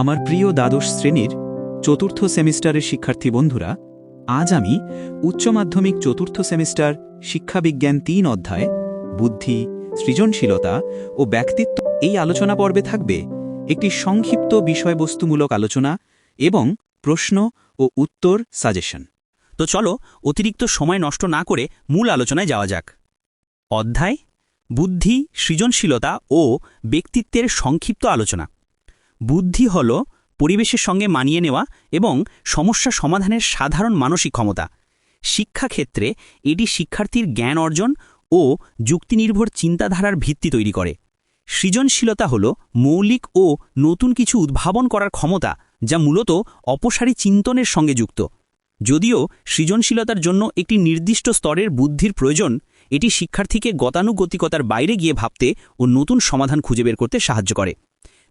আমার প্রিয় দ্বাদশ শ্রেণির চতুর্থ সেমিস্টারের শিক্ষার্থী বন্ধুরা, আজ আমি উচ্চ মাধ্যমিক চতুর্থ সেমিস্টার শিক্ষাবিজ্ঞান তিন অধ্যায়, বুদ্ধি, সৃজনশীলতা ও ব্যক্তিত্ব এই আলোচনা পর্বে থাকবে। একটি সংক্ষিপ্ত বিষয়বস্তুমূলক আলোচনা এবং প্রশ্ন ও উত্তর সাজেশন। তো চলো অতিরিক্ত সময় নষ্ট না করে মূল আলোচনায় যাওয়া যাক। অধ্যায়, বুদ্ধি, সৃজনশীলতা ও ব্যক্তিত্বের সংক্ষিপ্ত আলোচনা। বুদ্ধি হল পরিবেশের সঙ্গে মানিয়ে নেওয়া এবং সমস্যা সমাধানের সাধারণ মানসিক ক্ষমতা। শিক্ষাক্ষেত্রে এটি শিক্ষার্থীর জ্ঞান অর্জন ও যুক্তিনির্ভর চিন্তাধারার ভিত্তি তৈরি করে। সৃজনশীলতা হল মৌলিক ও নতুন কিছু উদ্ভাবন করার ক্ষমতা যা মূলত অপসারী চিন্তনের সঙ্গে যুক্ত। যদিও সৃজনশীলতার জন্য একটি নির্দিষ্ট স্তরের বুদ্ধির প্রয়োজন, এটি শিক্ষার্থীকে গতানুগতিকতার বাইরে গিয়ে ভাবতে ও নতুন সমাধান খুঁজে বের করতে সাহায্য করে।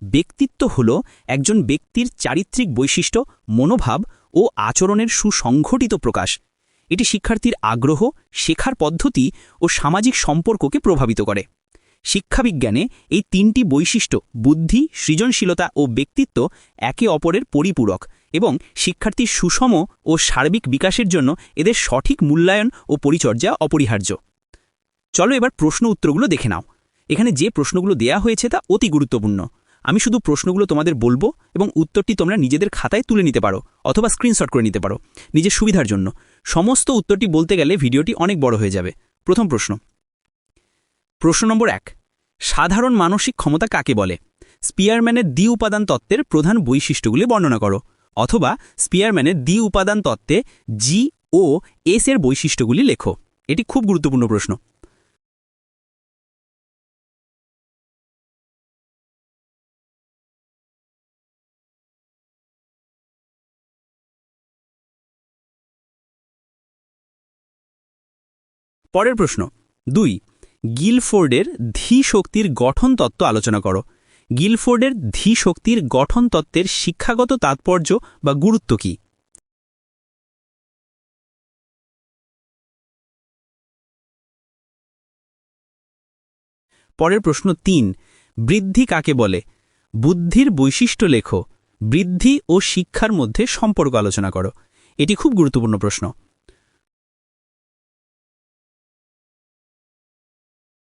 ব্যক্তিত্ব হল একজন ব্যক্তির চারিত্রিক বৈশিষ্ট্য, মনোভাব ও আচরণের সুসংঘটিত প্রকাশ। এটি শিক্ষার্থীর আগ্রহ, শেখার পদ্ধতি ও সামাজিক সম্পর্ককে প্রভাবিত করে। শিক্ষাবিজ্ঞানে এই তিনটি বৈশিষ্ট্য, বুদ্ধি, সৃজনশীলতা ও ব্যক্তিত্ব, একে অপরের পরিপূরক এবং শিক্ষার্থীর সুষম ও সার্বিক বিকাশের জন্য এদের সঠিক মূল্যায়ন ও পরিচর্যা অপরিহার্য। চলো এবার প্রশ্ন উত্তরগুলো দেখে নাও। এখানে যে প্রশ্নগুলো দেয়া হয়েছে তা অতি গুরুত্বপূর্ণ। আমি শুধু প্রশ্নগুলো তোমাদের বলব এবং উত্তরটি তোমরা নিজেদের খাতায় তুলে নিতে পারো অথবা স্ক্রিনশট করে নিতে পারো নিজের সুবিধার জন্য। সমস্ত উত্তরটি বলতে গেলে ভিডিওটি অনেক বড় হয়ে যাবে। প্রথম প্রশ্ন। প্রশ্ন নম্বর এক। সাধারণ মানসিক ক্ষমতা কাকে বলে? স্পিয়ারম্যানের দ্বি উপাদান তত্ত্বের প্রধান বৈশিষ্ট্যগুলি বর্ণনা করো। অথবা স্পিয়ারম্যানের দ্বি উপাদান তত্ত্বে জি ও এস এর বৈশিষ্ট্যগুলি লেখো। এটি খুব গুরুত্বপূর্ণ প্রশ্ন। পরের প্রশ্ন। দুই, গিলফোর্ডের ধী শক্তির গঠন তত্ত্ব আলোচনা করো। গিলফোর্ডের ধী শক্তির গঠন তত্ত্বের শিক্ষাগত তাৎপর্য বা গুরুত্ব কি? পরের প্রশ্ন তিন, বৃদ্ধি কাকে বলে? বুদ্ধির বৈশিষ্ট্য লেখো। বৃদ্ধি ও শিক্ষার মধ্যে সম্পর্ক আলোচনা করো। এটি খুব গুরুত্বপূর্ণ প্রশ্ন।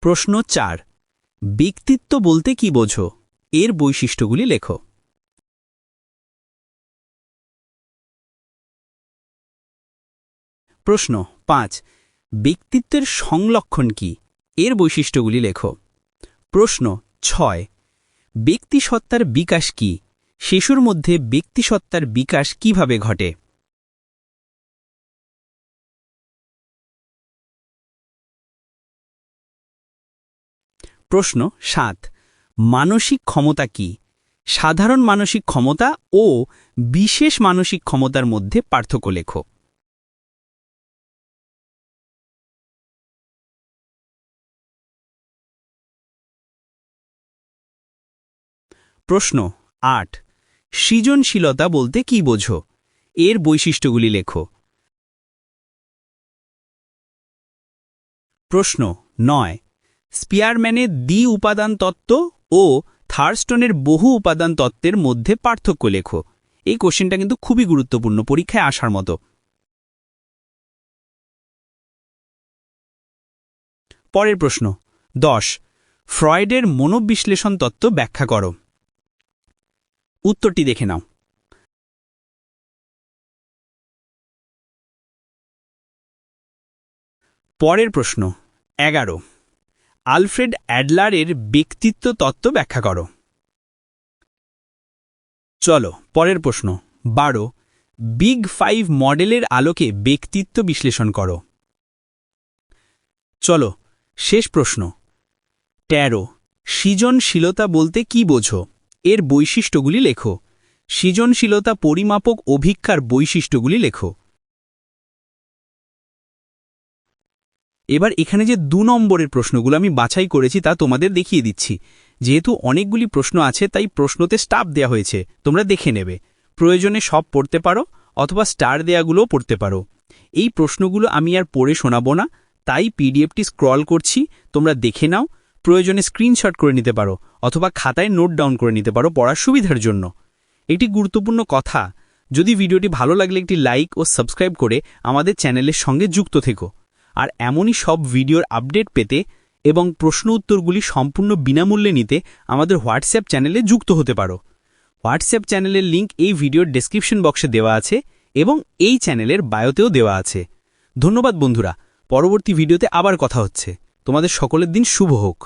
প্রশ্ন চার। ব্যক্তিত্ব বলতে কি বোঝো? এর বৈশিষ্ট্যগুলি লেখো। প্রশ্ন পাঁচ। ব্যক্তিত্বের সংলক্ষণ কি? এর বৈশিষ্ট্যগুলি লেখো। প্রশ্ন ছয়। ব্যক্তিসত্তার বিকাশ কি? শিশুর মধ্যে ব্যক্তিসত্তার বিকাশ কীভাবে ঘটে? প্রশ্ন সাত, মানসিক ক্ষমতা কি? সাধারণ মানসিক ক্ষমতা ও বিশেষ মানসিক ক্ষমতার মধ্যে পার্থক্য লেখো। প্রশ্ন আট, সৃজনশীলতা বলতে কি বোঝো? এর বৈশিষ্ট্যগুলি লেখো। প্রশ্ন নয় স্পিয়ারম্যানের দ্বি উপাদান তত্ত্ব ও থার্স্টনের বহু উপাদান তত্ত্বের মধ্যে পার্থক্য লেখো। এই কোশ্চেনটা কিন্তু খুবই গুরুত্বপূর্ণ পরীক্ষায় আসার মতো। পরের প্রশ্ন, দশ, ফ্রয়েডের মনোবিশ্লেষণ তত্ত্ব ব্যাখ্যা করো। উত্তরটি দেখে নাও। পরের প্রশ্ন, এগারো আলফ্রেড অ্যাডলারের ব্যক্তিত্ব তত্ত্ব ব্যাখ্যা করো। চলো, পরের প্রশ্ন। বারো, বিগ ফাইভ মডেলের আলোকে ব্যক্তিত্ব বিশ্লেষণ করো। চলো, শেষ প্রশ্ন। তেরো, সৃজনশীলতা বলতে কি বোঝো? এর বৈশিষ্ট্যগুলি লেখো। সৃজনশীলতা পরিমাপক অভিক্ষার বৈশিষ্ট্যগুলি লেখো। এবার এখানে যে দু নম্বরের প্রশ্নগুলো আমি বাছাই করেছি তা তোমাদের দেখিয়ে দিচ্ছি। যেহেতু অনেকগুলি প্রশ্ন আছে, তাই প্রশ্নতে স্টাফ দেয়া হয়েছে। তোমরা দেখে নেবে। প্রয়োজনে সব পড়তে পারো, অথবা স্টার দেয়াগুলোও পড়তে পারো। এই প্রশ্নগুলো আমি আর পড়ে শোনাবো না, তাই পিডিএফটি স্ক্রল করছি, তোমরা দেখে নাও। প্রয়োজনে স্ক্রিনশট করে নিতে পারো, অথবা খাতায় নোট ডাউন করে নিতে পারো পড়ার সুবিধার জন্য। একটি গুরুত্বপূর্ণ কথা, যদি ভিডিওটি ভালো লাগলে একটি লাইক ও সাবস্ক্রাইব করে আমাদের চ্যানেলের সঙ্গে যুক্ত থেকো। আর এমনই সব ভিডিওর আপডেট পেতে এবং প্রশ্ন উত্তরগুলি সম্পূর্ণ বিনামূল্যে নিতে আমাদের হোয়াটসঅ্যাপ চ্যানেলে যুক্ত হতে পারো। হোয়াটসঅ্যাপ চ্যানেলের লিঙ্ক এই ভিডিওর ডেসক্রিপশন বক্সে দেওয়া আছে এবং এই চ্যানেলের বায়োতেও দেওয়া আছে। ধন্যবাদ বন্ধুরা, পরবর্তী ভিডিওতে আবার কথা হচ্ছে। তোমাদের সকলের দিন শুভ হোক।